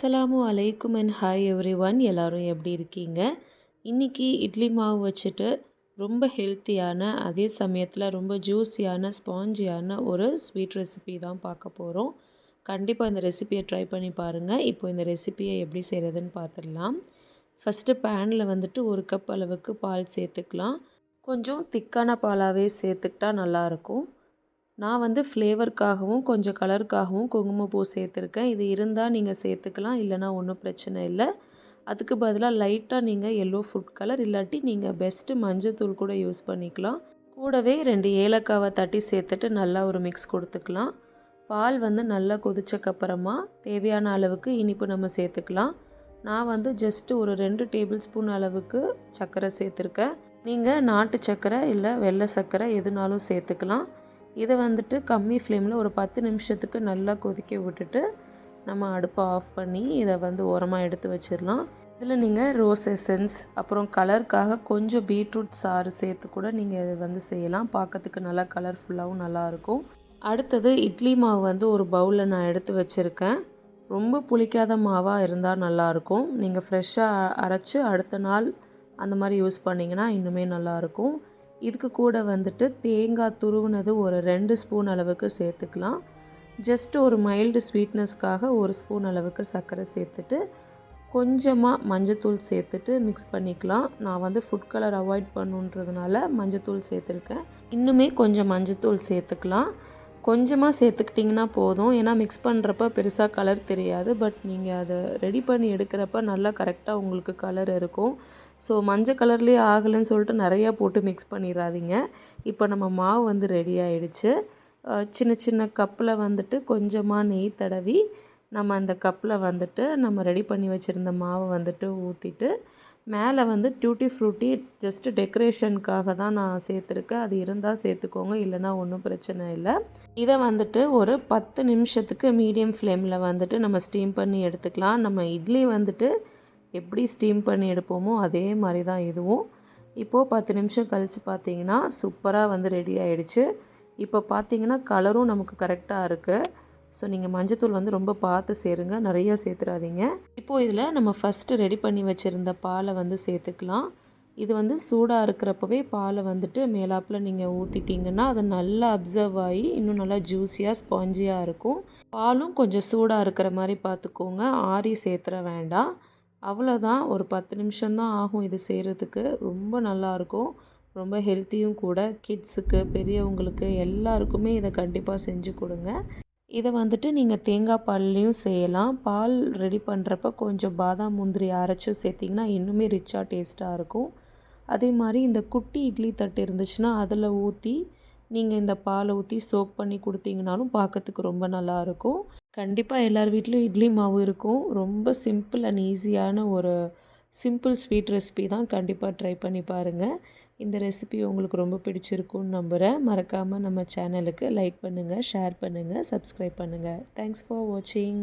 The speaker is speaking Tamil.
அஸ்ஸலாமு அலைக்கும் அண்ட் ஹாய் எவ்ரி ஒன் எல்லோரும் எப்படி இருக்கீங்க? இன்றைக்கி இட்லி மாவு வச்சுட்டு ரொம்ப ஹெல்த்தியான அதே சமயத்தில் ரொம்ப ஜூஸியான ஸ்பாஞ்சியான ஒரு ஸ்வீட் ரெசிபி தான் பார்க்க போகிறோம் கண்டிப்பாக இந்த ரெசிபியை ட்ரை பண்ணி பாருங்கள் இப்போ இந்த ரெசிபியை எப்படி செய்கிறதுன்னு பார்த்துடலாம். ஃபஸ்ட்டு பேனில் வந்துட்டு ஒரு கப் அளவுக்கு பால் சேர்த்துக்கலாம். கொஞ்சம் திக்கான பாலாகவே சேர்த்துக்கிட்டா நல்லாயிருக்கும் நான் வந்து ஃப்ளேவருக்காகவும் கொஞ்சம் கலருக்காகவும் குங்குமப்பூ சேர்த்துருக்கேன். இது இருந்தால் நீங்கள் சேர்த்துக்கலாம் இல்லைனா ஒன்றும் பிரச்சனை இல்லை. அதுக்கு பதிலாக லைட்டாக நீங்கள் எல்லோ ஃபுட் கலர் இல்லாட்டி நீங்கள் பெஸ்ட்டு மஞ்சத்தூள் கூட யூஸ் பண்ணிக்கலாம். கூடவே ரெண்டு ஏலக்காவை தட்டி சேர்த்துட்டு நல்லா ஒரு மிக்ஸ் கொடுத்துக்கலாம். பால் வந்து நல்லா கொதிச்சக்கப்புறமா தேவையான அளவுக்கு இனிப்பு நம்ம சேர்த்துக்கலாம். நான் வந்து ஜஸ்ட்டு ஒரு ரெண்டு டேபிள் ஸ்பூன் அளவுக்கு சர்க்கரை சேர்த்துருக்கேன். நீங்கள் நாட்டு சர்க்கரை இல்லை வெள்ளை சர்க்கரை எதுனாலும் சேர்த்துக்கலாம். இதை வந்துட்டு கம்மி ஃப்ளேமில் ஒரு பத்து நிமிஷத்துக்கு நல்லா கொதிக்க விட்டுட்டு நம்ம அடுப்பை ஆஃப் பண்ணி இதை வந்து ஓரமாக எடுத்து வச்சிடலாம். இதில் நீங்கள் ரோஸ் எசன்ஸ் அப்புறம் கலருக்காக கொஞ்சம் பீட்ரூட் சாறு சேர்த்து கூட நீங்கள் இதை வந்து செய்யலாம். பார்க்கறதுக்கு நல்லா கலர்ஃபுல்லாகவும் நல்லாயிருக்கும் அடுத்தது இட்லி மாவு வந்து ஒரு பவுலில் நான் எடுத்து வச்சுருக்கேன். ரொம்ப புளிக்காத மாவாக இருந்தால் நல்லாயிருக்கும் நீங்கள் ஃப்ரெஷ்ஷாக அரைச்சி அடுத்த நாள் அந்த மாதிரி யூஸ் பண்ணிங்கன்னா இன்னுமே நல்லாயிருக்கும் இதுக்கு கூட வந்துட்டு தேங்காய் துருவுனது ஒரு ரெண்டு ஸ்பூன் அளவுக்கு சேர்த்துக்கலாம். ஜஸ்ட் ஒரு மைல்டு ஸ்வீட்னஸ்க்காக ஒரு ஸ்பூன் அளவுக்கு சர்க்கரை சேர்த்துட்டு கொஞ்சமாக மஞ்சத்தூள் சேர்த்துட்டு மிக்ஸ் பண்ணிக்கலாம். நான் வந்து ஃபுட் கலர் அவாய்ட் பண்ணுன்றதுனால மஞ்சத்தூள் சேர்த்துருக்கேன். இன்னுமே கொஞ்சம் மஞ்சத்தூள் சேர்த்துக்கலாம். கொஞ்சமாக சேர்த்துக்கிட்டிங்கன்னா போதும். ஏன்னா மிக்ஸ் பண்ணுறப்ப பெருசாக கலர் தெரியாது. பட் நீங்கள் அதை ரெடி பண்ணி எடுக்கிறப்ப நல்லா கரெக்டாக உங்களுக்கு கலர் இருக்கும். ஸோ மஞ்சள் கலர்லேயே ஆகலைன்னு சொல்லிட்டு நிறையா போட்டு மிக்ஸ் பண்ணிடாதீங்க இப்போ நம்ம மாவு வந்து ரெடி ஆகிடுச்சு சின்ன சின்ன கப்பில் வந்துட்டு கொஞ்சமாக நெய் தடவி நம்ம அந்த கப்பில் வந்துட்டு நம்ம ரெடி பண்ணி வச்சுருந்த மாவை வந்துட்டு ஊற்றிட்டு மேலே வந்து டியூட்டி ஃப்ரூட்டி ஜஸ்ட்டு டெக்கரேஷனுக்காக தான் நான் சேர்த்துருக்கேன். அது இருந்தால் சேர்த்துக்கோங்க இல்லைனா ஒன்றும் பிரச்சனை இல்லை. இதை வந்துட்டு ஒரு பத்து நிமிஷத்துக்கு மீடியம் ஃப்ளேமில் வந்துட்டு நம்ம ஸ்டீம் பண்ணி எடுத்துக்கலாம். நம்ம இட்லி வந்துட்டு எப்படி ஸ்டீம் பண்ணி எடுப்போமோ அதே மாதிரி தான் இதுவும். இப்போது பத்து நிமிஷம் கழித்து பார்த்தீங்கன்னா சூப்பராக வந்து ரெடி ஆகிடுச்சு இப்போ பார்த்தீங்கன்னா கலரும் நமக்கு கரெக்டாக இருக்குது ஸோ நீங்கள் மஞ்சத்தூள் வந்து ரொம்ப பார்த்து சேருங்க. நிறையா சேர்த்துறாதீங்க. இப்போது இதில் நம்ம ஃபஸ்ட்டு ரெடி பண்ணி வச்சுருந்த பாலை வந்து சேர்த்துக்கலாம். இது வந்து சூடாக இருக்கிறப்பவே பாலை வந்துட்டு மேலாப்பில் நீங்கள் ஊற்றிட்டிங்கன்னா அது நல்லா அப்சர்வ் ஆகி இன்னும் நல்லா ஜூஸியாக ஸ்பாஞ்சியாக இருக்கும். பாலும் கொஞ்சம் சூடாக இருக்கிற மாதிரி பார்த்துக்கோங்க. ஆறி சேர்த்துற வேண்டாம். அவ்வளோதான் ஒரு பத்து நிமிஷம்தான் ஆகும் இது செய்கிறதுக்கு ரொம்ப நல்லாயிருக்கும் ரொம்ப ஹெல்த்தியும் கூட. கிட்ஸுக்கு பெரியவங்களுக்கு எல்லாருக்குமே இதை கண்டிப்பாக செஞ்சு கொடுங்க. இதை வந்துட்டு நீங்கள் தேங்காய் பால்லையும் செய்யலாம். பால் ரெடி பண்ணுறப்ப கொஞ்சம் பாதாம் முந்திரி அரைச்சும் சேர்த்திங்கன்னா இன்னுமே ரிச்சாக டேஸ்ட்டாக இருக்கும். அதே மாதிரி இந்த குட்டி இட்லி தட்டு இருந்துச்சுன்னா அதில் ஊற்றி நீங்கள் இந்த பாலை ஊற்றி சோக் பண்ணி கொடுத்தீங்கனாலும் பார்க்கறதுக்கு ரொம்ப நல்லாயிருக்கும் கண்டிப்பாக எல்லார் வீட்லேயும் இட்லி மாவு இருக்கும். ரொம்ப சிம்பிள் அண்ட் ஈஸியான ஒரு சிம்பிள் ஸ்வீட் ரெசிபி தான் கண்டிப்பாக ட்ரை பண்ணி பாருங்கள் இந்த ரெசிபி உங்களுக்கு ரொம்ப பிடிச்சிருக்குன்னு நம்புகிறேன் மறக்காமல் நம்ம சேனலுக்கு லைக் பண்ணுங்கள் ஷேர் பண்ணுங்கள் சப்ஸ்கிரைப் பண்ணுங்கள் தேங்க்ஸ் ஃபார் வாட்சிங்